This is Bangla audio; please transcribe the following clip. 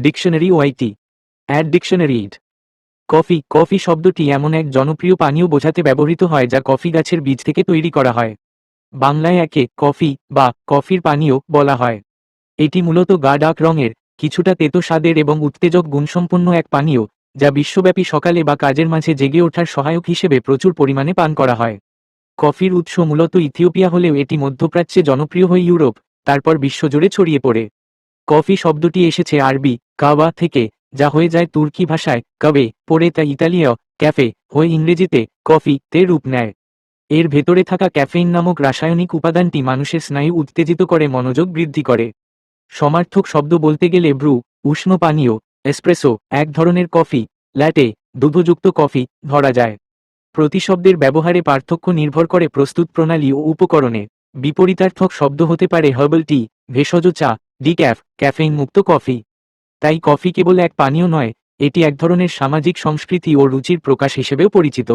ডিকশনারি ওয়াইটি অ্যাড ডিকশনারি ইড কফি কফি শব্দটি এমন এক জনপ্রিয় পানীয় বোঝাতে ব্যবহৃত হয় যা কফি গাছের বীজ থেকে তৈরি করা হয়। বাংলায় একে কফি বা কফির পানীয় বলা হয়। এটি মূলত গা ডাক রঙের, কিছুটা তেতো স্বাদের এবং উত্তেজক গুণসম্পন্ন এক পানীয়, যা বিশ্বব্যাপী সকালে বা কাজের মাঝে জেগে ওঠার সহায়ক হিসেবে প্রচুর পরিমাণে পান করা হয়। কফির উৎস মূলত ইথিওপিয়া হলেও এটি মধ্যপ্রাচ্যে জনপ্রিয় হয়ে ইউরোপ, তারপর বিশ্বজুড়ে ছড়িয়ে পড়ে। কফি শব্দটি এসেছে আরবি কাওয়া থেকে, যা হয়ে যায় তুর্কি ভাষায় কবে পরে তা ইতালীয়, ক্যাফে, হয়ে ইংরেজিতে, কফি, তে রূপ নেয়। এর ভেতরে থাকা ক্যাফেইন নামক রাসায়নিক উপাদানটি মানুষের স্নায়ু উত্তেজিত করে, মনোযোগ বৃদ্ধি করে। সমার্থক শব্দ বলতে গেলে ব্রু, উষ্ণ পানীয়, এসপ্রেসো, এক ধরনের কফি, ল্যাটে, দুধযুক্ত কফি, ধরা যায়। প্রতিশব্দের ব্যবহারে পার্থক্য নির্ভর করে প্রস্তুত প্রণালী ও উপকরণে। বিপরীতার্থক শব্দ হতে পারে হার্বাল টি, ভেষজ চা, ডিক্যাফ, ক্যাফেইন মুক্ত কফি। তাই কফি কেবল এক পানীয় নয়, এটি এক ধরনের সামাজিক সংস্কৃতি ও রুচির প্রকাশ হিসেবেও পরিচিত।